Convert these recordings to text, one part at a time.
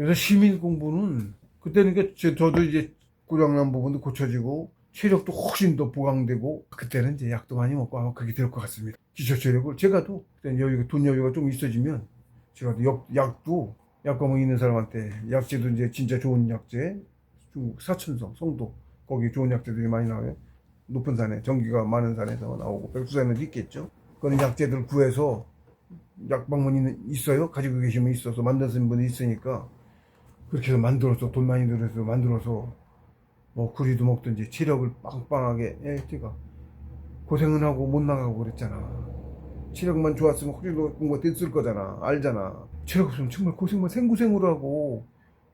그래서 시민 공부는 그때는 그 저- 저도 이제 고장난 부분도 고쳐지고 체력도 훨씬 더 보강되고 그때는 이제 약도 많이 먹고 아마 그게 될 것 같습니다. 기초 체력을 제가도 여유가 돈 여유가 좀 있어지면 제가 약, 약도 약과목 있는 사람한테 약제도 이제 진짜 좋은 약제 중국 사천성 성도 거기 좋은 약제들이 많이 나와요. 높은 산에 전기가 많은 산에서 나오고 백두산에도 있겠죠. 그런 약제들 구해서 약방문이 있어요. 가지고 계시면 있어서 만드신 분이 있으니까 그렇게 해서 만들어서 돈 많이 들여서 만들어서 뭐 구리도 먹든지 체력을 빵빵하게 예, 제가 고생은 하고 못 나가고 그랬잖아. 체력만 좋았으면 혹시도 공부가 됐을 거잖아. 알잖아. 체력 없으면 정말 고생만 생고생으로 하고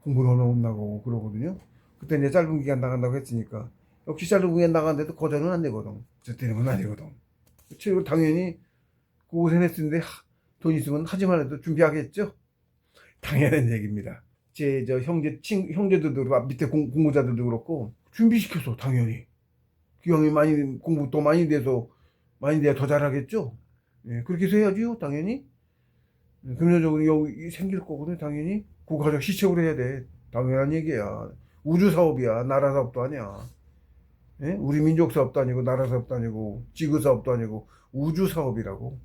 공부를 얼마 못 나가고 그러거든요. 그때 이제 짧은 기간 나간다고 했으니까 역시 짧은 기간 나갔는데도 거절은 안 되거든. 저 때는 건 아니거든. 체력을 당연히 고생했는데 돈 있으면 하지만 해도 준비하겠죠. 당연한 얘기입니다. 제 저 형제 친 형제들도 그렇고 밑에 공, 공부자들도 그렇고 준비시켜서 당연히 기왕이 많이 공부 더 많이 돼서 많이 돼야 더 잘하겠죠. 예, 그렇게 해서 해야지요, 당연히. 예, 금전적으로 여기 생길 거거든, 당연히. 국가적 시책으로 해야 돼. 당연한 얘기야. 우주 사업이야, 나라 사업도 아니야. 예? 우리 민족 사업도 아니고, 나라 사업도 아니고, 지구 사업도 아니고, 우주 사업이라고.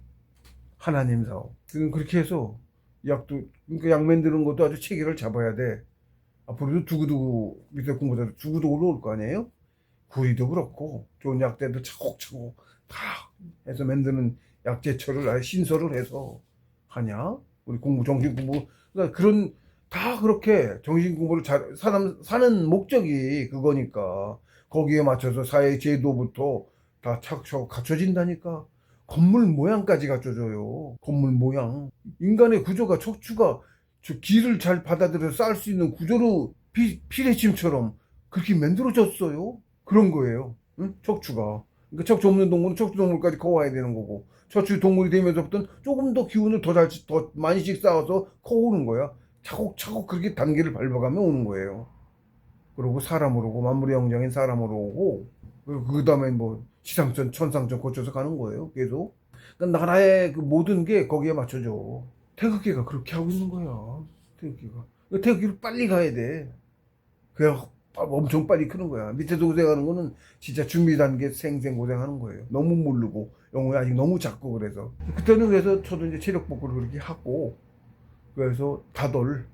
하나님 사업. 그럼 그렇게 해서 약도, 그러니까 약 만드는 것도 아주 체계를 잡아야 돼. 앞으로도 두고두고 밑에 공부자도 두고두고 올라올 거 아니에요? 구리도 그렇고, 좋은 약대도 차곡차곡 다 해서 만드는 약제처를 아예 신설을 해서 하냐? 우리 공부, 정신 공부. 그러니까 그런, 다 그렇게 정신 공부를 잘, 사람, 사는 목적이 그거니까. 거기에 맞춰서 사회 제도부터 다 착착 갖춰진다니까. 건물 모양까지 갖춰줘요. 건물 모양. 인간의 구조가 척추가 저 기를 잘 받아들여서 쌓을 수 있는 구조로 피, 피레침처럼 그렇게 만들어졌어요. 그런 거예요. 응? 척추가. 그러니까 척추 없는 동물은 척추 동물까지 커와야 되는 거고 척추 동물이 되면서부터는 조금 더 기운을 더 잘, 더 많이씩 쌓아서 커오는 거야. 차곡차곡 그렇게 단계를 밟아가며 오는 거예요. 그리고 사람으로 오고 만물의 영장인 사람으로 오고 그 다음에 뭐 지상천, 천상천 거쳐서 가는 거예요. 계속. 그러니까 나라의 그 모든 게 거기에 맞춰져. 태극기가 그렇게 하고 있는 거야. 태극기가. 그 태극기를 빨리 가야 돼. 그래야 엄청 빨리 크는 거야. 밑에서 고생하는 거는 진짜 준비 단계 생생 고생하는 거예요. 너무 모르고 영어에 아직 너무 작고 그래서 그때는 그래서 저도 이제 체력 복구를 그렇게 하고 그래서 다들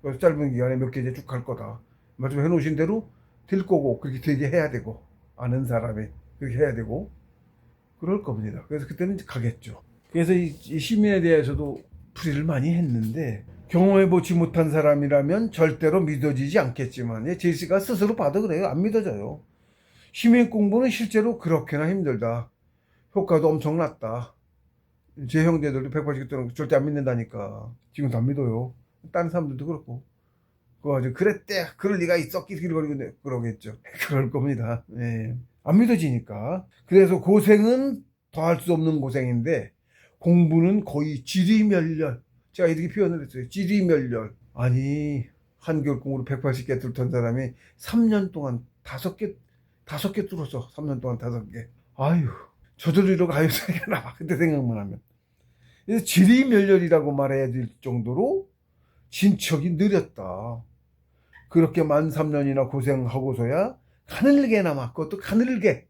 그래서 짧은 기간에 몇 개 이제 쭉 갈 거다. 말씀 해 놓으신 대로 될 거고 그렇게 되게 해야 되고 아는 사람이 그렇게 해야 되고 그럴 겁니다. 그래서 그때는 가겠죠. 그래서 이, 이 시민에 대해서도 풀이를 많이 했는데 경험해보지 못한 사람이라면 절대로 믿어지지 않겠지만 예, 제시가 스스로 봐도 그래요. 안 믿어져요. 시민 공부는 실제로 그렇게나 힘들다. 효과도 엄청 났다. 제 형제들도 180 때는 절대 안 믿는다니까. 지금도 안 믿어요. 다른 사람들도 그렇고. 그거 가지고 그랬대. 그럴 리가 있었기 그러고 그러겠죠. 그럴 겁니다. 예. 안 믿어지니까. 그래서 고생은 더할 수 없는 고생인데 공부는 거의 지리멸렬. 제가 이렇게 표현을 했어요. 지리멸렬. 아니, 한겨울 공부로 180개 뚫던 사람이 3년 동안 다섯 개, 다섯 개 뚫었어. 3년 동안 다섯 개. 아유, 저절로 가요 생각이 나와. 그때 생각만 하면. 그래서 지리멸렬이라고 말해야 될 정도로 진척이 느렸다. 그렇게 만 3년이나 고생하고서야 가늘게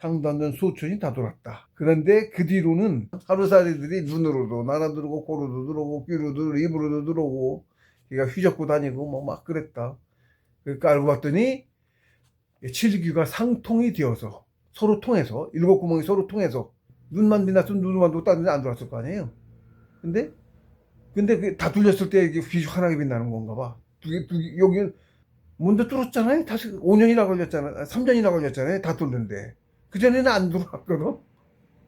상도 안 되는 소천이 다 돌았다. 그런데 그 뒤로는 하루살이들이 눈으로도 날아들고 코로도 들어오고 귀로도 들어오고 입으로도 들어오고 걔가 휘젓고 다니고 뭐 막 그랬다. 그러니까 알고 봤더니 칠귀가 상통이 되어서 서로 통해서 일곱 구멍이 서로 통해서 눈만 빛났으면 눈만 도 다른 데안 들어왔을 거 아니에요. 근데 근데 그다 둘렸을 때 이게 귀 환하게 빛나는 건가 봐. 두 개, 두 개, 여기 는 먼저 뚫었잖아요. 다시 5년이나 걸렸잖아요. 3년이나 걸렸잖아요. 다 뚫는데. 그전에는 안 들어왔거든.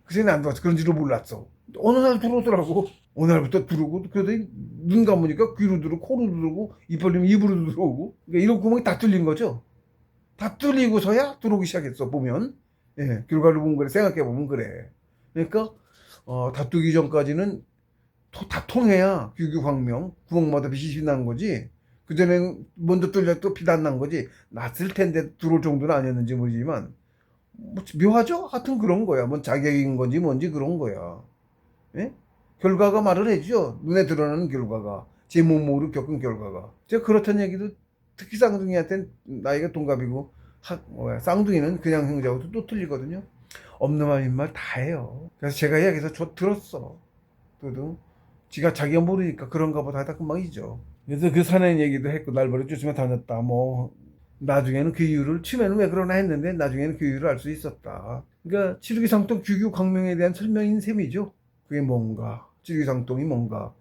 그전에는 안 들어왔어. 그런지도 몰랐어. 어느 날 들어오더라고. 어느 날부터 들어오고, 그러더니 눈 감으니까 귀로 들어오고, 코로 들어오고, 입 벌리면 입으로 들어오고. 그러니까 이런 구멍이 다 뚫린 거죠. 다 뚫리고서야 들어오기 시작했어, 보면. 예, 결과를 보면 그래. 생각해보면 그래. 그러니까, 어, 다투기 전까지는 토- 다 통해야 규규광명, 구멍마다 빛이 빛나는 거지. 그전에는 먼저 뚫렸고 빛안난 거지. 났을 텐데 들어올 정도는 아니었는지 모르지만, 뭐 묘하죠? 하여튼 그런 거야. 뭔 자격인 건지 뭔지 그런 거야. 예? 결과가 말을 해주죠. 눈에 드러나는 결과가. 제 몸으로 겪은 결과가. 제가 그렇다는 얘기도 특히 쌍둥이한테는 나이가 동갑이고 하, 뭐야, 쌍둥이는 그냥 형제하고도 또 틀리거든요. 없는 말 있는 말다 해요. 그래서 제가 이야기해서 저 들었어. 그래도 지가 자기가 모르니까 그런가 보다 하다 금방 잊어. 그래서 그 사나이 얘기도 했고 날 버려 쫓으며 다녔다. 뭐 나중에는 그 이유를 처음에는 왜 그러나 했는데 나중에는 그 이유를 알 수 있었다. 그러니까 칠기상통 규규 강명에 대한 설명인 셈이죠. 그게 뭔가 칠기상통이 뭔가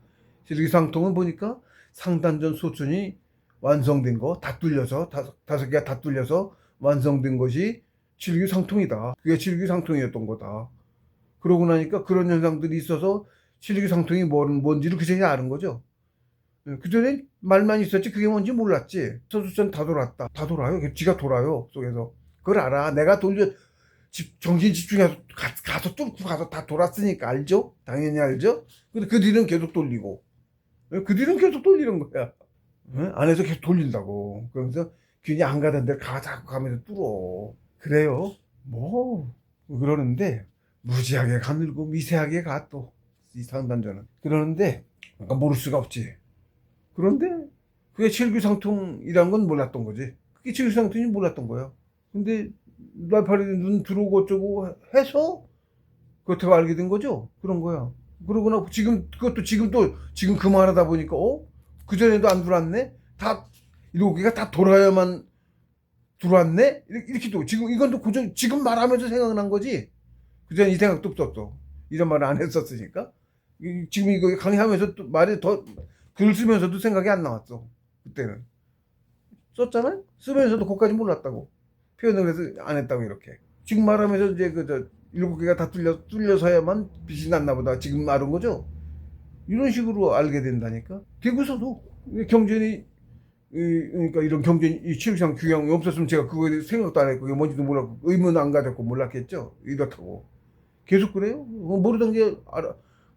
칠기상통은 보니까 상단전 소천이 완성된 거 다 뚫려서 다섯, 다섯 개가 다 뚫려서 완성된 것이 칠기상통이다. 그게 칠기상통이었던 거다. 그러고 나니까 그런 현상들이 있어서 칠기상통이 뭔, 뭔지를 그전에 아는 거죠. 예, 그전엔 말만 있었지 그게 뭔지 몰랐지. 서수천 다 돌았다. 다 돌아요. 지가 돌아요. 속에서. 그걸 알아. 내가 돌려 집, 정신 집중해서 가, 가서 뚫고 가서 다 돌았으니까 알죠? 당연히 알죠? 근데 그 뒤는 계속 돌리고. 예, 그 뒤는 계속 돌리는 거야. 예? 안에서 계속 돌린다고. 그러면서 괜히 안 가던 데를 가, 자꾸 가면서 뚫어. 그래요. 뭐, 그러는데, 무지하게 가늘고 미세하게 가, 또. 이 상단전은. 그러는데, 아까 모를 수가 없지. 그런데, 그게 칠규상통이란 건 몰랐던 거지. 그게 칠규상통인지 몰랐던 거야. 근데, 날파리 눈 들어오고 어쩌고 해서, 그렇다고 알게 된 거죠? 그런 거야. 그러고 나 지금, 그것도 지금 또, 지금 그 말하다 보니까, 어? 그전에도 안 들어왔네? 다, 개가 다 돌아야만 들어왔네? 이렇게, 이렇게 또, 지금, 이건 또 고정, 지금 말하면서 생각난 거지? 그전에 이 생각도 없었어. 이런 말을 안 했었으니까. 이- 지금 이거 강의하면서 또 말이 더, 글 쓰면서도 생각이 안 나왔어. 그때는. 썼잖아요? 쓰면서도 그것까지 몰랐다고. 표현을 해서 안 했다고, 이렇게. 지금 말하면서 이제 그, 저, 일곱 개가 다 뚫려, 뚫려서야만 빛이 났나 보다. 지금 말한 거죠? 이런 식으로 알게 된다니까. 대구서도 경전이 이, 그러니까 이런 경전 이 치유상 규양이 없었으면 제가 그거에 대해서 생각도 안 했고 이게 뭔지도 몰랐고 의문 안 가졌고 몰랐겠죠. 이렇다고 계속 그래요? 어, 모르던 게 알아,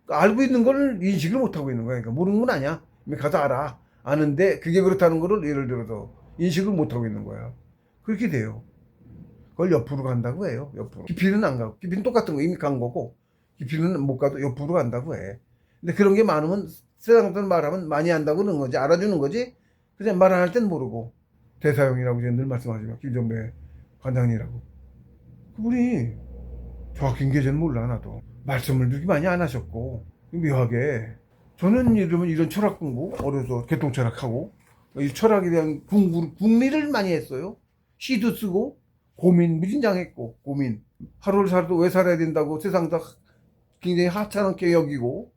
알고 있는 걸 인식을 못 하고 있는 거야. 그러니까 모르는 건 아니야. 이미 가서 알아. 아는데 그게 그렇다는 거를 예를 들어서 인식을 못 하고 있는 거야. 그렇게 돼요. 그걸 옆으로 간다고 해요. 옆으로. 깊이는 안 가고 깊이는 똑같은 거 이미 간 거고 깊이는 못 가도 옆으로 간다고 해. 근데 그런 게 많으면 세상 사람 말하면 많이 안다고 그러는 거지 알아주는 거지 그냥 말 안 할 땐 모르고 대사형이라고 제가 늘 말씀하지만 김정배 관장이라고 그분이 정확한 계절은 몰라 나도 말씀을 그렇게 많이 안 하셨고 묘하게 저는 이러면 이런 철학 공부 어려서 개통 철학하고 이 철학에 대한 공부 궁리를 많이 했어요 시도 쓰고 고민 무진장했고 고민 하루를 살아도 왜 살아야 된다고 세상 다 굉장히 하찮게 여기고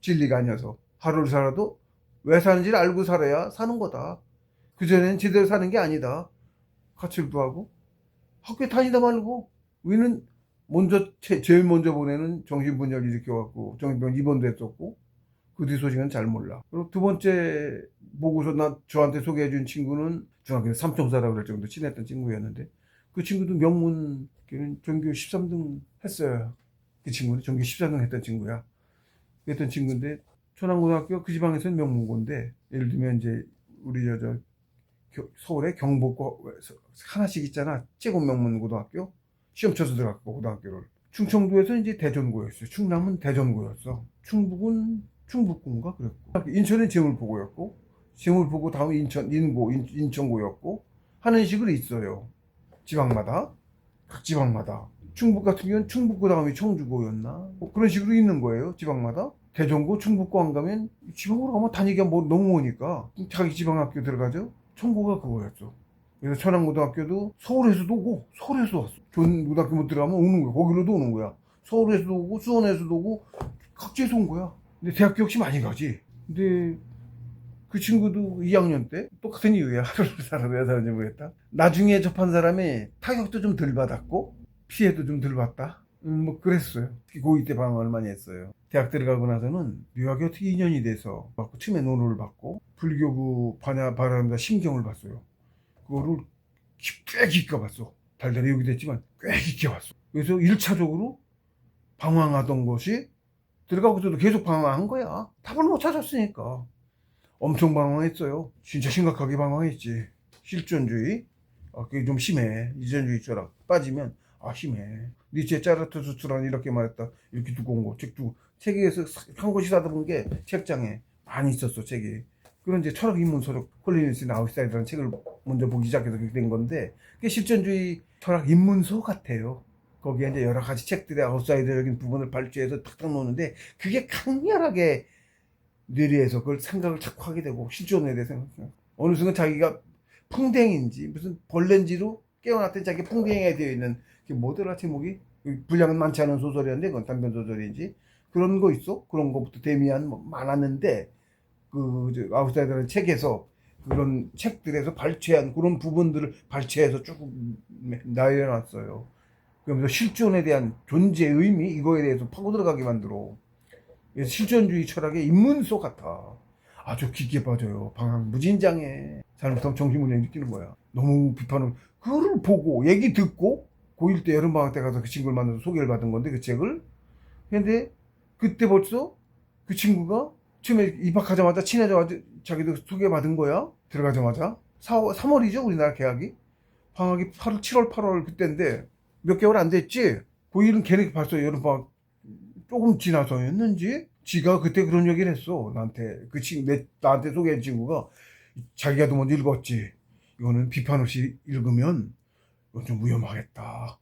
진리가 아니어서 하루를 살아도 왜 사는지를 알고 살아야 사는 거다. 그전에는 제대로 사는 게 아니다. 가출도 하고 학교에 다니다 말고 우리는 먼저 제- 제일 먼저 보내는 정신분열 일으켜갖고 정신병 입원도 했었고 그 뒤 소식은 잘 몰라. 그리고 두 번째 보고서 나 저한테 소개해준 친구는 중학교 삼총사라고 그럴 정도 친했던 친구였는데 그 친구도 명문 전교 13등 했어요. 그 친구는 전교 13등 했던 친구야. 했던 친구인데 천안고등학교 그 지방에서는 명문고인데 예를 들면 이제 우리 저, 저 겨- 서울의 경복고 하나씩 있잖아 최고 명문 고등학교 시험 쳐서 들어갔고 고등학교를 충청도에서 이제 대전고였어요 충남은 대전고였어 충북은 충북고인가? 그랬고. 인천은 제물포고였고 제물포고 다음 인천 인고 인, 인천고였고 하는 식으로 있어요. 지방마다. 각 지방마다. 충북 같은 경우는 충북고 다음에 청주고였나? 뭐 그런 식으로 있는 거예요 지방마다. 대전고 충북고 안 가면 지방으로 가면 다니기가 뭐 너무 오니까 자기 지방 학교 들어가죠. 청고가 그거였어 그래서 천안고등학교도 서울에서도 오고 서울에서 왔어. 좋은 고등학교 못 들어가면 오는 거야. 거기로도 오는 거야. 서울에서도 오고 수원에서도 오고 각지에서 온 거야 근데 대학교 역시 많이 가지? 근데 그 친구도 2학년 때 똑같은 이유야. 하루를 살아 왜 사는지 모르겠다. 나중에 접한 사람이 타격도 좀 덜 받았고 피해도 좀 덜 받다? 음, 뭐 그랬어요. 특히 고2 때 방황을 많이 했어요. 대학 들어가고 나서는 묘하게 어떻게 인연이 돼서 받고 처음에 논어를 받고 불교구 반야 바람다 심경을 봤어요. 그거를 깊- 꽤 깊게 봤어. 달달이 여기 됐지만 꽤 깊게 봤어. 그래서 1차적으로 방황하던 것이 들어가고서도 계속 방황한 거야. 답을 못 찾았으니까. 엄청 방황했어요. 진짜 심각하게 방황했지. 실존주의? 아, 그게 좀 심해. 이전주의 철학 빠지면 아 심해. 니체 짜르투스트란 이렇게 말했다. 이렇게 두꺼운 거 책 두고 책에서 한 곳이 사다 본 게 책장에 많이 있었어 책이. 그런 이제 철학 입문서적 콜리니스 아웃사이드라는 책을 먼저 보기 시작해서 된 건데 그게 실전주의 철학 입문서 같아요. 거기에 이제 여러 가지 책들의 아웃사이더적인 부분을 발췌해서 탁탁 놓는데 그게 강렬하게 뇌리에서 그걸 생각을 자꾸 하게 되고 실존에 대해 생각. 어느 순간 자기가 풍뎅인지 무슨 벌레인지로 깨어났더니 자기 풍뎅이가 되어 있는 그게 뭐더라 제목이 분량은 많지 않은 소설이었는데 그건 단편 소설인지 그런 거 있어 그런 거부터 데미안 뭐 많았는데 그 저, 아웃사이더라는 책에서 그런 책들에서 발췌한 그런 부분들을 발췌해서 쭉 나열해놨어요. 그러면서 실존에 대한 존재 의미 이거에 대해서 파고 들어가게 만들어. 그래서 실존주의 철학의 입문서 같아. 아주 깊게 빠져요. 방학 무진장해. 잘못하면 정신분열 느끼는 거야. 너무 비판을 그거를 보고 얘기 듣고 고1 때 여름방학 때 가서 그 친구를 만나서 소개를 받은 건데 그 책을 근데 그때 벌써 그 친구가 처음에 입학하자마자 친해져가지고 자기도 소개받은 거야 들어가자마자 4월, 3월이죠 우리나라 계약이 방학이 8월 7월 8월 그때인데 몇 개월 안 됐지? 고1은 걔네 벌써 여름방학 조금 지나서였는지? 지가 그때 그런 얘기를 했어. 나한테. 그 친구 내, 나한테 소개한 친구가 자기가 더 먼저 읽었지. 이거는 비판 없이 읽으면 이건 좀 위험하겠다.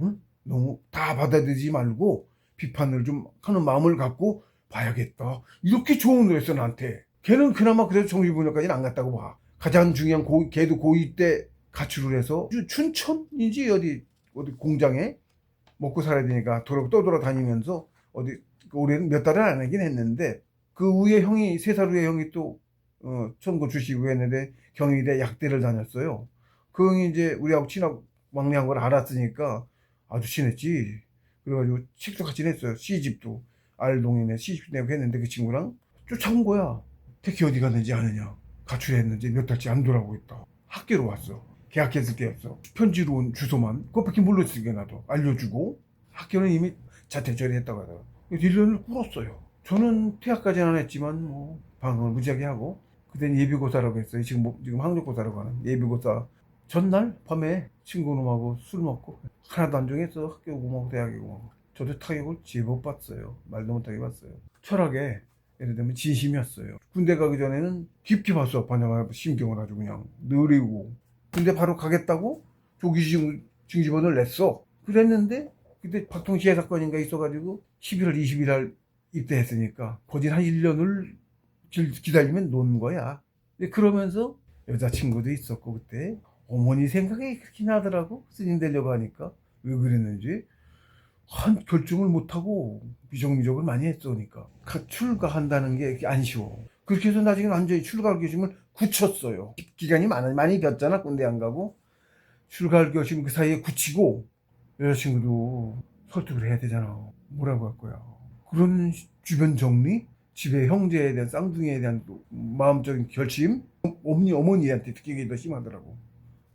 응? 너무 다 받아들이지 말고 비판을 좀 하는 마음을 갖고 봐야겠다. 이렇게 조언을 했어 나한테. 걔는 그나마 그래도 정신분열까지는 안 갔다고 봐. 가장 중요한 고 걔도 고2 때 가출을 해서 춘천인지 어디 어디 공장에 먹고 살아야 되니까 돌아 떠돌아다니면서 어디 올해는 몇 달은 안 하긴 했는데 그 위에 형이 세살 위에 형이 또 어, 선거 주시고 했는데 경희대 약대를 다녔어요. 그 형이 이제 우리하고 친하고 막내한 걸 알았으니까 아주 친했지. 그래가지고 식도 같이 냈어요. 시집도 알동이네 시집 내고 했는데 그 친구랑 쫓아온 거야. 특히 어디 갔는지 아느냐. 가출했는지 몇 달째 안 돌아오고 있다. 학교로 왔어. 계약했을 때였어. 편지로 온 주소만 그것밖에 몰랐으니까 나도 알려주고 학교는 이미 자퇴 처리했다고 하더라고. 1년을 꿇었어요. 저는 퇴학까지는 안 했지만 뭐 방학을 무지하게 하고 그때는 예비고사라고 했어요. 지금 뭐- 지금 학력고사라고 하는 예비고사 전날 밤에 친구놈하고 술 먹고 하나도 안 정했어. 학교 고마고 대학이 고마고 저도 타격을 제법 봤어요. 말도 못하게 봤어요. 철학에 예를 들면 진심이었어요. 군대 가기 전에는 깊게 봤어. 반영하고 신경을 아주 그냥 느리고 근데 바로 가겠다고 조기 징- 징집원을 냈어. 그랬는데 그때 박통시해 사건인가 있어가지고 11월 20일 날 입대했으니까 거진 한 1년을 기다리면 논 거야. 그러면서 여자친구도 있었고 그때 어머니 생각이 그렇게 나더라고. 스님 되려고 하니까. 왜 그랬는지. 한 결정을 못하고 미적미적을 많이 했으니까. 가- 출가한다는 게 안 쉬워. 그렇게 해서 나중에 완전히 출가 결심을 굳혔어요. 기간이 많이, 많이 겼잖아 군대 안 가고. 출가 결심 그 사이에 굳히고 여자친구도 설득을 해야 되잖아. 뭐라고 할 거야. 그런 시- 주변 정리 집에 형제에 대한 쌍둥이에 대한 또 마음적인 결심? 어머니 어머니한테 이게 더 심하더라고.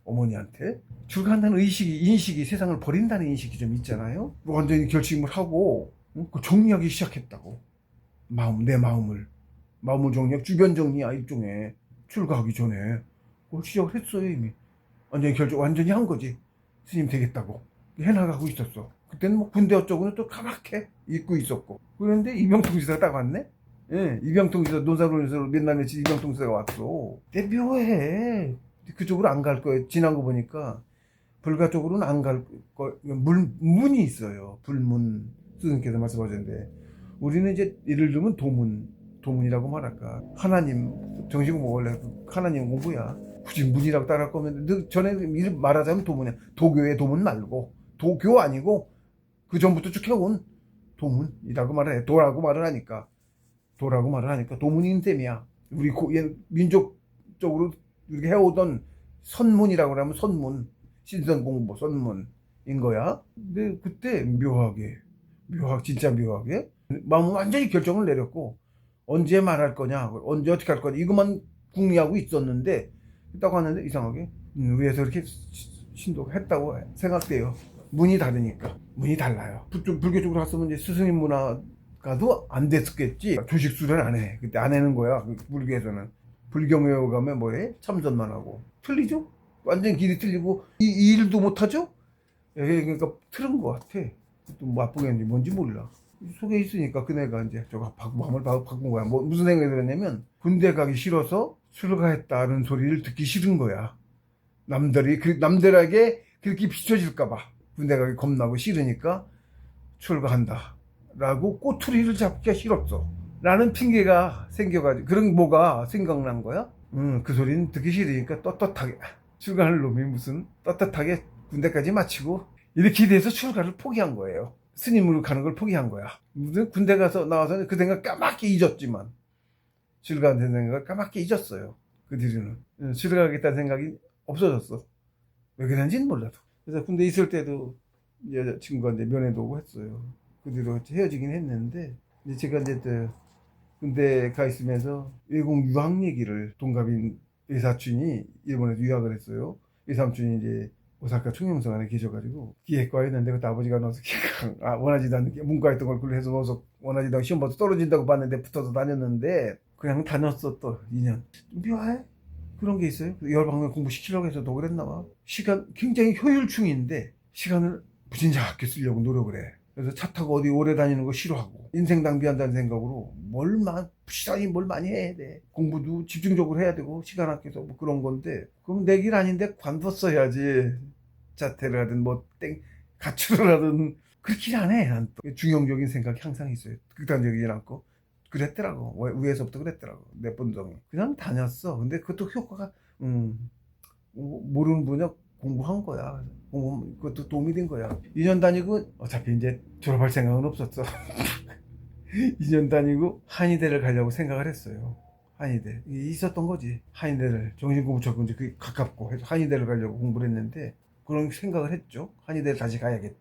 어머니한테. 출가한다는 의식이 인식이 세상을 버린다는 인식이 좀 있잖아요. 완전히 결심을 하고 응? 그 정리하기 시작했다고. 마음 내 마음을. 마음을 정리하고 주변 정리야 일종의 출가하기 전에 그걸 시작을 했어요 이미. 완전히 결정 완전히 한 거지. 스님 되겠다고. 해나가고 있었어. 그때는 뭐 군대 어쩌고는 또 가맣게 잊고 있었고. 그런데 이병통 지사가 딱 왔네? 예, 이병통 지사 논사론에서 맨날 며칠 이병통 지사가 왔어. 근데 묘해. 그쪽으로 안 갈 거예요. 지난 거 보니까 불가 쪽으로는 안 갈 거, 물, 문이 있어요. 불문. 스님께서 말씀하셨는데. 우리는 이제 예를 들면 도문 도문이라고 말할까? 하나님 정식 공부 원래 그 하나님 공부야. 굳이 문이라고 따라할 거면 늘 전에 말하자면 도문이야. 도교의 도문 말고. 도교 아니고 그 전부터 쭉 해온 도문이라고 말을 해. 도라고 말을 하니까. 도라고 말을 하니까 도문인 셈이야. 우리 고, 얘 민족적으로 이렇게 해오던 선문이라고 하면 선문. 신선 공부 선문인 거야. 근데 그때 묘하게 묘하게 진짜 묘하게 마음은 완전히 결정을 내렸고 언제 말할 거냐 언제 어떻게 할 거냐 이것만 궁리하고 있었는데 딱 왔는데 이상하게 음, 위에서 이렇게 시- 신도했다고 생각돼요. 문이 다르니까. 문이 달라요. 불교 쪽으로 갔으면 이제 스승님 문화가도 안 됐었겠지. 조식 수련 안 해. 그때 안 해는 거야 그 불교에서는. 불경에 가면 뭐해? 참선만 하고. 틀리죠? 완전 길이 틀리고 이, 이 일도 못하죠? 예, 그러니까 틀은 것 같아. 또 맛보겠는지 뭔지 몰라 속에 있으니까 그네가 이제 저거 바- 마음을 바- 바꾼 거야. 뭐 무슨 생각이 들었냐면 군대 가기 싫어서 출가했다는 소리를 듣기 싫은 거야. 남들이 그 남들에게 그렇게 비춰질까봐 군대 가기 겁나고 싫으니까 출가한다라고 꼬투리를 잡기가 싫었어. 라는 핑계가 생겨가지고 그런 뭐가 생각난 거야. 음, 그 소리는 듣기 싫으니까 떳떳하게 출가할 놈이 무슨 떳떳하게 군대까지 마치고 이렇게 돼서 출가를 포기한 거예요. 스님으로 가는 걸 포기한 거야. 군대 가서 나와서 그 생각 까맣게 잊었지만 출가한다는 생각을 까맣게 잊었어요. 그 뒤로는 음, 출가하겠다는 생각이 없어졌어. 왜 그런지는 몰라도. 그래서 군대 있을 때도 여자친구가 이제 면회도 오고 했어요. 그 뒤로 헤어지긴 했는데 이제 제가 이제 또 군대 가 있으면서 외국 유학 얘기를 동갑인 외사촌이 일본에서 유학을 했어요. 외삼촌이 이제 오사카 총영성안에 계셔가지고 기획과에 있는데 그때 아버지가 넣어서 아, 원하지도 않는 게 문과 했던 걸 그걸 해서 넣어서 원하지도 않고 시험 봐서 떨어진다고 봤는데 붙어서 다녔는데 그냥 다녔어 또 2년. 묘해? 그런 게 있어요? 열방면 공부시키려고 해서 도 그랬나 봐. 시간 굉장히 효율충인데 시간을 무진장하게 쓰려고 노력을 해 그래서 차 타고 어디 오래 다니는 거 싫어하고 인생 낭비한다는 생각으로 뭘만 부시하니 뭘 많이 해야 돼. 공부도 집중적으로 해야 되고 시간 아껴서 뭐 그런 건데 그럼 내 길 아닌데 관뒀어야지. 자퇴를 하든 뭐 땡 가출을 하든 그렇게 안해 난 또. 중용적인 생각이 항상 있어요. 극단적이진 않고. 그랬더라고. 위- 위에서부터 그랬더라고. 내 본성이. 그냥 다녔어. 근데 그것도 효과가 음 뭐, 모르는 분야 공부한 거야. 공부 그것도 도움이 된 거야. 2년 다니고 어차피 이제 졸업할 생각은 없었어. 2년 다니고 한의대를 가려고 생각을 했어요. 한의대. 있었던 거지. 한의대를 정신공부 적은 이제 그게 가깝고 해서 한의대를 가려고 공부를 했는데 그런 생각을 했죠. 한의대를 다시 가야겠다